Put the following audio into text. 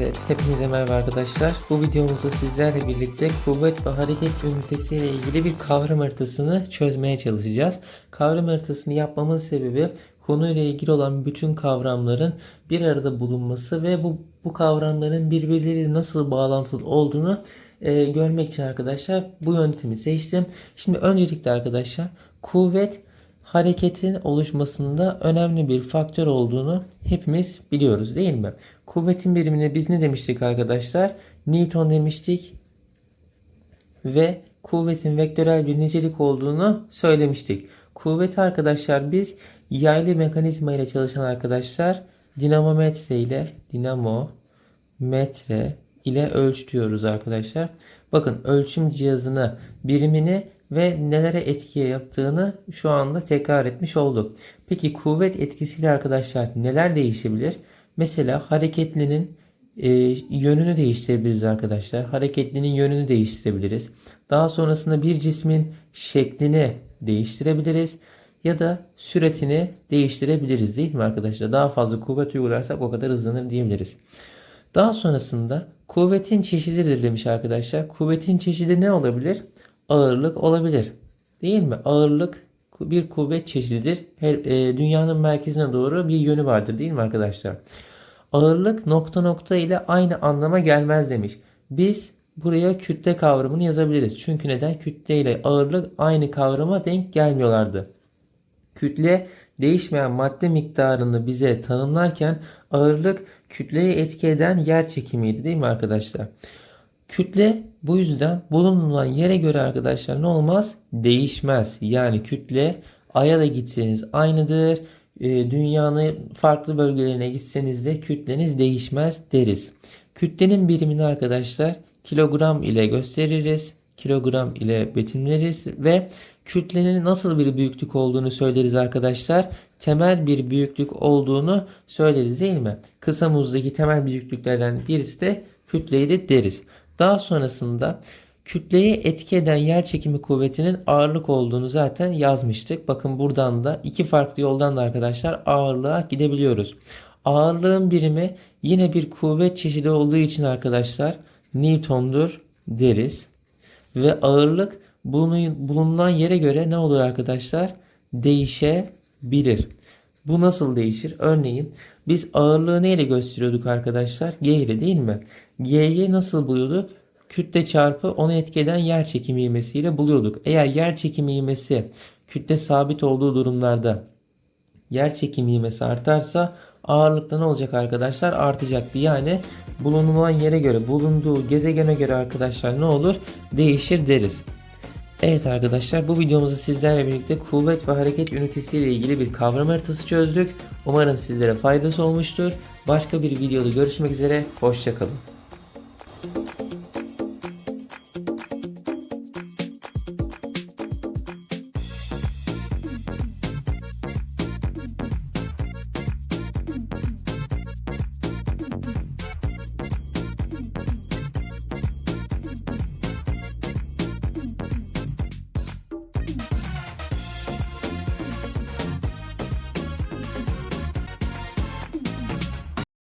Evet, hepinize merhaba arkadaşlar. Bu videomuzda sizlerle birlikte kuvvet ve hareket ünitesi ile ilgili bir kavram haritasını çözmeye çalışacağız. Kavram haritasını yapmamın sebebi konuyla ilgili olan bütün kavramların bir arada bulunması ve bu, bu kavramların birbirleriyle nasıl bağlantılı olduğunu e, görmek için arkadaşlar bu yöntemi seçtim. Şimdi öncelikle arkadaşlar kuvvet hareketin oluşmasında önemli bir faktör olduğunu hepimiz biliyoruz değil mi? Kuvvetin birimine biz ne demiştik arkadaşlar? Newton demiştik ve kuvvetin vektörel bir nicelik olduğunu söylemiştik. Kuvvet arkadaşlar biz yaylı mekanizma ile çalışan arkadaşlar dinamometre ile dinamometre ile ölçüyoruz arkadaşlar. Bakın ölçüm cihazını birimini ve nelere etki yaptığını şu anda tekrar etmiş olduk. Peki kuvvet etkisiyle arkadaşlar neler değişebilir? Mesela hareketlinin e, yönünü değiştirebiliriz arkadaşlar. Hareketlinin yönünü değiştirebiliriz. Daha sonrasında bir cismin şeklini değiştirebiliriz ya da süratini değiştirebiliriz değil mi arkadaşlar? Daha fazla kuvvet uygularsak o kadar hızlanır diyebiliriz. Daha sonrasında kuvvetin çeşididir demiş arkadaşlar. Kuvvetin çeşidi ne olabilir? Ağırlık olabilir. Değil mi? Ağırlık bir kuvvet çeşididir. Her, e, dünyanın merkezine doğru bir yönü vardır değil mi arkadaşlar? Ağırlık nokta nokta ile aynı anlama gelmez demiş. Biz buraya kütle kavramını yazabiliriz. Çünkü neden? Kütle ile ağırlık aynı kavrama denk gelmiyorlardı. Kütle değişmeyen madde miktarını bize tanımlarken ağırlık kütleye etki eden yer çekimiydi değil mi arkadaşlar? Kütle bu yüzden bulunulan yere göre arkadaşlar ne olmaz? Değişmez. Yani kütle Ay'a da gitseniz aynıdır. E, dünyanın farklı bölgelerine gitseniz de kütleniz değişmez deriz. Kütlenin birimini arkadaşlar kilogram ile gösteririz. Kilogram ile betimleriz ve kütlenin nasıl bir büyüklük olduğunu söyleriz arkadaşlar. Temel bir büyüklük olduğunu söyleriz değil mi? Kısa muzdaki temel büyüklüklerden birisi de kütleydi deriz. Daha sonrasında kütleye etki eden yer çekimi kuvvetinin ağırlık olduğunu zaten yazmıştık. Bakın buradan da iki farklı yoldan da arkadaşlar ağırlığa gidebiliyoruz. Ağırlığın birimi yine bir kuvvet çeşidi olduğu için arkadaşlar Newton'dur deriz. Ve ağırlık bulunan yere göre ne olur arkadaşlar? Değişebilir. Bu nasıl değişir? Örneğin biz ağırlığı neyle gösteriyorduk arkadaşlar? G ile değil mi? G'yi nasıl buluyorduk? Kütle çarpı onu etkeden yer çekimi ivmesiyle buluyorduk. Eğer yer çekimi ivmesi kütle sabit olduğu durumlarda yer çekimi ivmesi artarsa ağırlıkta ne olacak arkadaşlar? Artacaktı. Yani bulunulan yere göre, bulunduğu gezegene göre arkadaşlar ne olur? Değişir deriz. Evet arkadaşlar bu videomuzda sizlerle birlikte kuvvet ve hareket ünitesi ile ilgili bir kavram haritası çözdük. Umarım sizlere faydası olmuştur. Başka bir videoda görüşmek üzere. Hoşçakalın.